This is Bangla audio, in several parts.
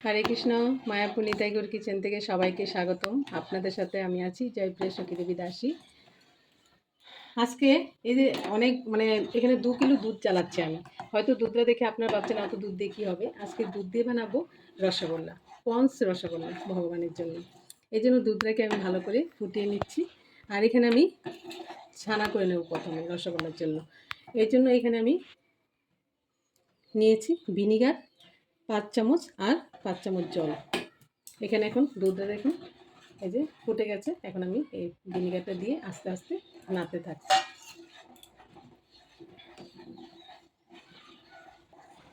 হরে কৃষ্ণ, মায়াপুর নিতাইগুর কিচেন থেকে সবাইকে স্বাগতম। আপনাদের সাথে আমি আছি জয়প্রিয়া সখী দেবী দাসী। আজকে এই যে অনেক মানে এখানে দু কিলো দুধ চালাচ্ছি আমি। হয়তো দুধটা দেখে আপনার ভাবছেন অত দুধ দিয়ে কী হবে? আজকে দুধ দিয়ে বানাবো রসগোল্লা, পন্স রসগোল্লা ভগবানের জন্য। এই জন্য দুধটাকে আমি ভালো করে ফুটিয়ে নিচ্ছি। আর এখানে আমি ছানা করে নেব প্রথমে রসগোল্লার জন্য। এই জন্য এখানে আমি নিয়েছি ভিনিগার, পাঁচ চামচ আর পাঁচ চামচ জল। এখানে এখন দুধটা দেখুন, এই যে ফুটে গেছে। এখন আমি এই ভিনিগারটা দিয়ে আস্তে আস্তে নাড়তে থাকছি।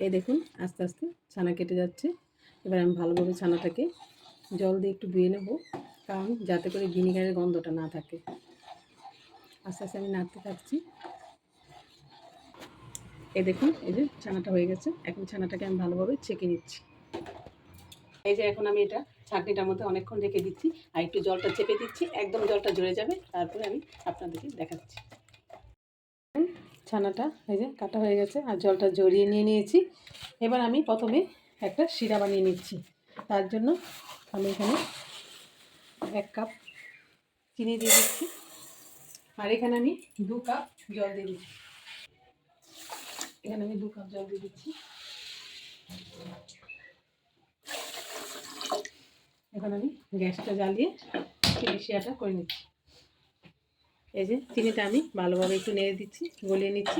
এই দেখুন, আস্তে আস্তে ছানা কেটে যাচ্ছে। এবার আমি ভালোভাবে ছানাটাকে জল দিয়ে একটু ধুয়ে নেব, কারণ যাতে করে ভিনিগারের গন্ধটা না থাকে। আস্তে আস্তে আমি নাড়তে থাকছি। এই দেখুন, এই যে ছানাটা হয়ে গেছে। এখন ছানাটাকে আমি ভালোভাবে ছেঁকে নিচ্ছি। এই যে এখন আমি এটা ছাঁকনিটার মধ্যে অনেকক্ষণ রেখে দিচ্ছি, আর একটু জলটা চেপে দিচ্ছি, একদম জলটা জড়ে যাবে, তারপরে আমি আপনাদেরকে দেখাচ্ছি। ছানাটা এই যে কাটা হয়ে গেছে, আর জলটা জড়িয়ে নিয়ে নিয়েছি। এবার আমি প্রথমে একটা শিরা বানিয়ে নিচ্ছি। তার জন্য আমি এখানে এক কাপ চিনি দিয়ে দিচ্ছি, আর এখানে আমি দু কাপ জল দিয়ে দিচ্ছি। এখানে আমি দু কাপ জল দিয়ে দিচ্ছি। এখন আমি গ্যাসটা জ্বালিয়ে চিনি শিয়াটা করে নিচ্ছি। এই যে চিনিটা আমি ভালোভাবে একটু নেড়ে দিচ্ছি, গলিয়ে নিচ্ছি।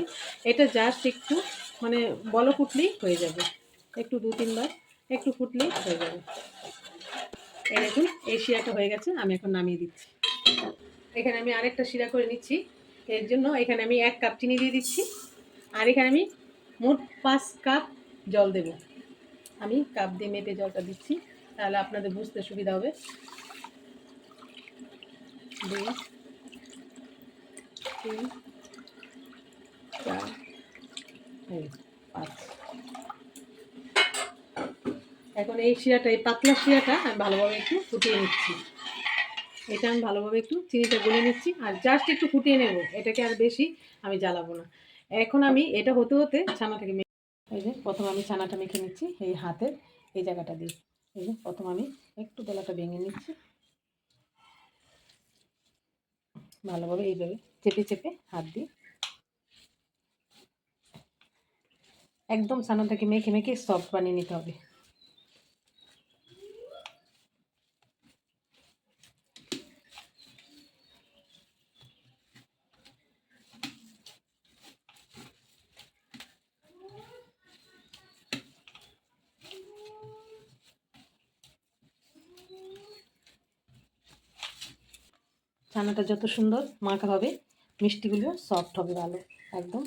এটা জাস্ট একটু মানে বলো ফুটলেই হয়ে যাবে। একটু দু তিনবার একটু ফুটলেই হয়ে যাবে। এই দেখুন, এই শিরাটা হয়ে গেছে, আমি এখন নামিয়ে দিচ্ছি। এখানে আমি আরেকটা শিরা করে নিচ্ছি। এর জন্য এখানে আমি এক কাপ চিনি দিয়ে দিচ্ছি। আর এখানে আমি মোট পাঁচ কাপ জল দেব। আমি কাপ দিয়ে মেপে জলটা দিচ্ছি। তাহলে আপনাদের বুঝতে সুবিধা হবে। দুই, তিন, চার পাঁচ। এখন এই শিরাটা, এই পাতলা শিরাটা আমি ভালোভাবে একটু ফুটিয়ে নিচ্ছি। এটা আমি ভালোভাবে একটু চিনিটা গলে নিচ্ছি আর জাস্ট একটু ফুটিয়ে নেব। এটাকে আর বেশি আমি জ্বালাবো না। এখন আমি এটা হতে হতে ছানাটাকে এই যে প্রথম আমি ছানাটা মেখে নিচ্ছি এই হাতের এই জায়গাটা দিয়ে। এই যে প্রথম আমি একটু তলাটা ভেঙে নিচ্ছি। ভালোভাবে এইভাবে চেপে চেপে হাত দিয়ে। একদম ছানাটাকে মেখে মেখে সফট বানিয়ে নিতে হবে। ছানাটা যত সুন্দর মাখা হবে মিষ্টিগুলো সফট হবে ভালো, একদম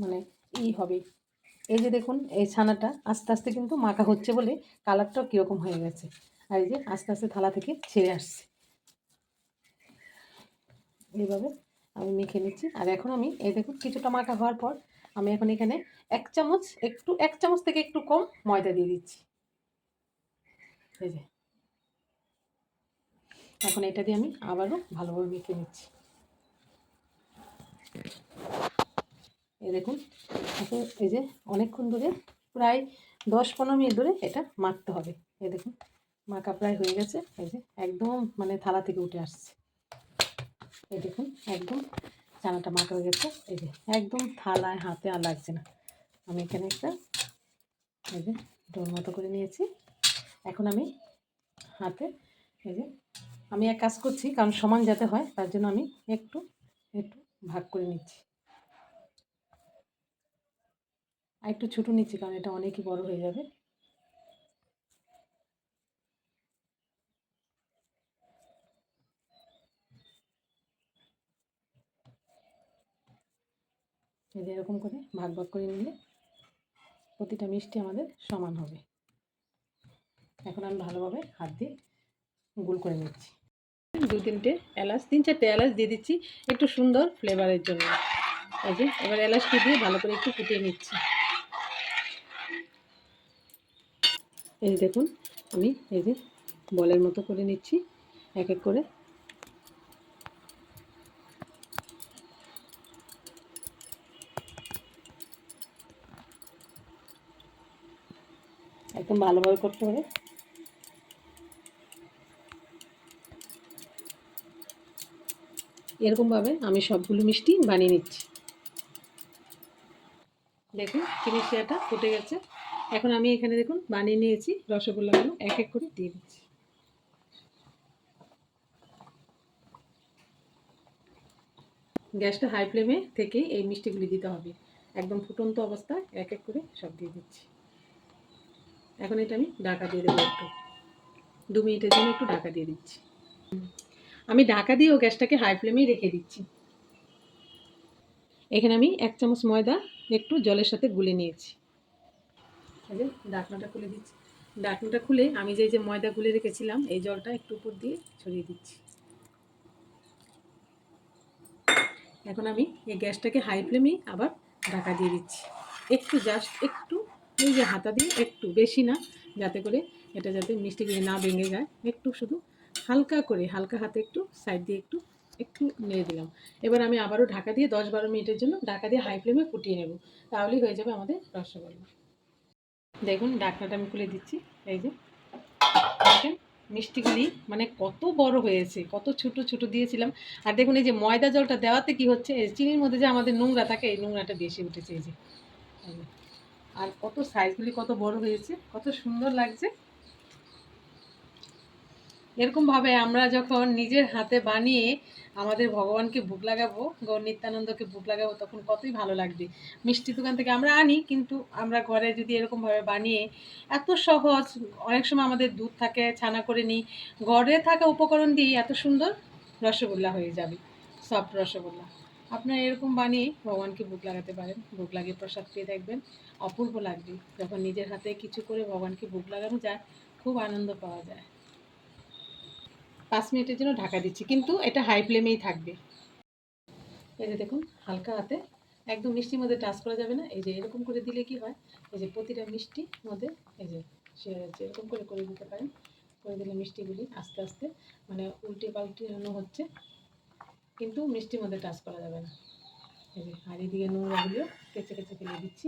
মানে ই হবে। এই যে দেখুন, এই ছানাটা আস্তে আস্তে কিন্তু মাখা হচ্ছে বলে কালারটাও কীরকম হয়ে গেছে। আর এই যে আস্তে আস্তে থালা থেকে ছেড়ে আসছে। এইভাবে আমি মেখে নিচ্ছি। আর এখন আমি, এই দেখুন, কিছুটা মাখা হওয়ার পর আমি এখন এখানে এক চামচ, একটু, এক চামচ থেকে একটু কম ময়দা দিয়ে দিচ্ছি। এই যে এখন এটা দিয়ে আমি আবারও ভালোভাবে মেখে নিচ্ছি। এই দেখুন, এখন এই যে অনেকক্ষণ ধরে, প্রায় দশ পনেরো মিনিট ধরে এটা মাখতে হবে। এই দেখুন, মাখা প্রায় হয়ে গেছে। এই যে একদম মানে থালা থেকে উঠে আসছে। এই দেখুন, একদম চানাটা মাখা হয়ে গেছে। এই যে একদম থালায় হাতে আর লাগছে না। আমি এখানে একটা, এই যে ডোর মতো করে নিয়েছি। এখন আমি হাতে এই যে আমি এক কাজ করছি, কারণ সমান যাতে হয়, তার জন্য আমি একটু একটু ভাগ করে নিচ্ছি। আর একটু ছোটো নিচ্ছি, কারণ এটা অনেকই বড় হয়ে যাবে। যে এরকম করে ভাগ ভাগ করে নিলে প্রতিটা মিষ্টি আমাদের সমান হবে। এখন আমি ভালোভাবে হাত দিয়ে গোল করে নিচ্ছি। দু তিনটে এলাচ, তিন চারটে এলাচ দিয়ে দিচ্ছি একটু সুন্দর ফ্লেভারের জন্য। এই যে, এবার এলাচটি দিয়ে ভালো করে একটু ফুটিয়ে নিচ্ছি। এই দেখুন, আমি এই যে বলের মতো করে নিচ্ছি, এক এক করে। একদম ভালোভাবে করতে হবে। এরকমভাবে আমি সবগুলো মিষ্টি বানিয়ে নিচ্ছি। দেখুন চিনি শিরাটা ফুটে গেছে। এখন আমি এখানে দেখুন বানিয়ে নিয়েছি রসগোল্লাগুলো এক এক করে দিয়ে দিচ্ছি। গ্যাসটা হাই ফ্লেমে থেকে এই মিষ্টিগুলি দিতে হবে। একদম ফুটন্ত অবস্থায় এক এক করে সব দিয়ে দিচ্ছি। এখন এটা আমি ঢাকা দিয়ে দেবো একটু। দু মিনিটের জন্য একটু ঢাকা দিয়ে দিচ্ছি। আমি ঢাকা দিয়ে ও গ্যাসটাকে হাই ফ্লেমেই রেখে দিচ্ছি। এখানে আমি এক চামচ ময়দা, একটু জলের সাথে গুলে নিয়েছি। ডাকনাটা খুলে দিচ্ছি। ডাকনাটা খুলে আমি যে যে ময়দা গুলে রেখেছিলাম, এই জলটা একটু উপর দিয়ে ছড়িয়ে দিচ্ছি। এখন আমি এই গ্যাসটাকে হাই ফ্লেমেই আবার ঢাকা দিয়ে দিচ্ছি। একটু জাস্ট একটু, এই যে হাতা দিয়ে একটু, বেশি না, যাতে করে এটা যাতে মিষ্টিগুলি না ভেঙে যায়। একটু শুধু হালকা করে, হালকা হাতে একটু সাইড দিয়ে একটু একটু নেড়ে দিলাম। এবার আমি আবারও ঢাকা দিয়ে দশ বারো মিনিটের জন্য ঢাকা দিয়ে হাই ফ্লেমে ফুটিয়ে নেব। তাহলেই হয়ে যাবে আমাদের রসগোল্লা। দেখুন ডাকনাটা আমি খুলে দিচ্ছি। এই যে, দেখেন মিষ্টিগুলি মানে কত বড় হয়েছে, কত ছোট ছোট দিয়েছিলাম। আর দেখুন, এই যে ময়দা জলটা দেওয়াতে কি হচ্ছে চিনির মধ্যে যে আমাদের নোংরা থাকে, এই নোংরাটা বেশি উঠেছে এই যে। আর কত সাইজগুলি কত বড় হয়েছে, কত সুন্দর লাগছে। এরকমভাবে আমরা যখন নিজের হাতে বানিয়ে আমাদের ভগবানকে ভোগ লাগাবো, গৌর নিত্যানন্দকে ভোগ লাগাবো, তখন কতই ভালো লাগবে। মিষ্টি দোকান থেকে আমরা আনি, কিন্তু আমরা ঘরে যদি এরকমভাবে বানিয়ে এত সহজ, অনেক সময় আমাদের দুধ থাকে, ছানা করে নিই, ঘরে থাকা উপকরণ দিয়ে এত সুন্দর রসগোল্লা হয়ে যাবে সফট রসগোল্লা। আপনারা এরকম বানিয়ে ভগবানকে ভোগ লাগাতে পারেন। ভোগ লাগিয়ে প্রসাদ পেয়ে দেখবেন অপূর্ব লাগবে। যখন নিজের হাতে কিছু করে ভগবানকে ভোগ লাগানো যায়, খুব আনন্দ পাওয়া যায়। পাঁচ মিনিটের জন্য ঢাকা দিচ্ছি, কিন্তু এটা হাই ফ্লেমেই থাকবে। এই যে দেখুন, হালকা হাতে একদম মিষ্টির মধ্যে টাচ করা যাবে না, এই যে এরকম করে দিলে কি হয়, এই যে প্রতিটা মিষ্টির মধ্যে, এই যে সে এরকম করে করে দিতে পারেন, করে দিলে মিষ্টিগুলি আস্তে আস্তে মানে উল্টে পাল্টানো হচ্ছে, কিন্তু মিষ্টির মধ্যে টাচ করা যাবে না। এই যে, আর এদিকে নোংরাগুলিও কেচে কেচে ফেলে দিচ্ছি।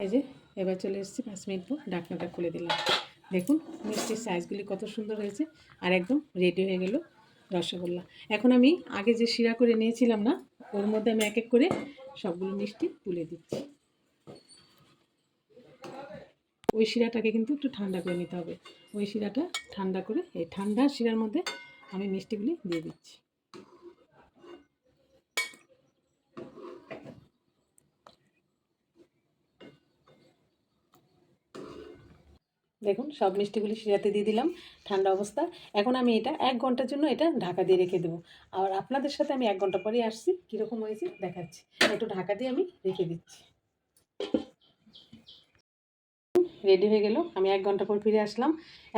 এই যে, এবার চলে এসেছি পাঁচ মিনিট পর ঢাকনাটা খুলে দিলাম। দেখুন মিষ্টির সাইজগুলি কত সুন্দর হয়েছে। আর একদম রেডি হয়ে গেল রসগোল্লা। এখন আমি আগে যে শিরা করে নিয়েছিলাম না, ওর মধ্যে আমি এক এক করে সবগুলো মিষ্টি তুলে দিচ্ছি। ওই শিরাটাকে কিন্তু একটু ঠান্ডা করে নিতে হবে। ওই শিরাটা ঠান্ডা করে, এই ঠান্ডা শিরার মধ্যে আমি মিষ্টিগুলি দিয়ে দিচ্ছি। দেখুন, সব মিষ্টিগুলি শিরাতে দিয়ে দিলাম, ঠান্ডা অবস্থা। এখন আমি এটা এক ঘণ্টার জন্য এটা ঢাকা দিয়ে রেখে দেবো। আর আপনাদের সাথে আমি এক ঘণ্টা পরেই আসছি, কীরকম হয়েছে দেখাচ্ছি। একটু ঢাকা দিয়ে আমি রেখে দিচ্ছি। রেডি হয়ে গেল, আমি এক ঘণ্টা পর ফিরে আসলাম।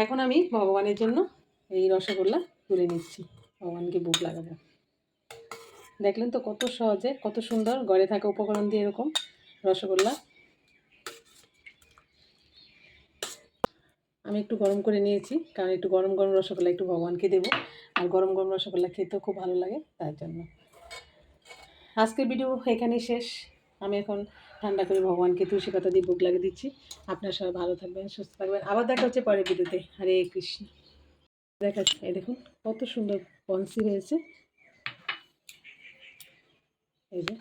এখন আমি ভগবানের জন্য এই রসগোল্লা তুলে নিচ্ছি। ভগবানকে বুক লাগাবো। দেখলেন তো কত সহজে, কত সুন্দর, ঘরে থাকা উপকরণ দিয়ে এরকম রসগোল্লা আমি একটু গরম করে নিয়েছি, কারণ একটু গরম গরম রসগোল্লা একটু ভগবানকে দেবো। আর গরম গরম রসগোল্লা খেতেও খুব ভালো লাগে, তার জন্য। আজকের ভিডিও এখানেই শেষ। আমি এখন ঠান্ডা করে ভগবানকে তুলসী পাতা দিয়ে বুক লাগিয়ে দিচ্ছি। আপনারা সবাই ভালো থাকবেন, সুস্থ থাকবেন। আবার দেখা হচ্ছে পরের ভিডিওতে হরে কৃষ্ণ। দেখাচ্ছি এই দেখুন, কত সুন্দর পন্সি হয়েছে। এই যে।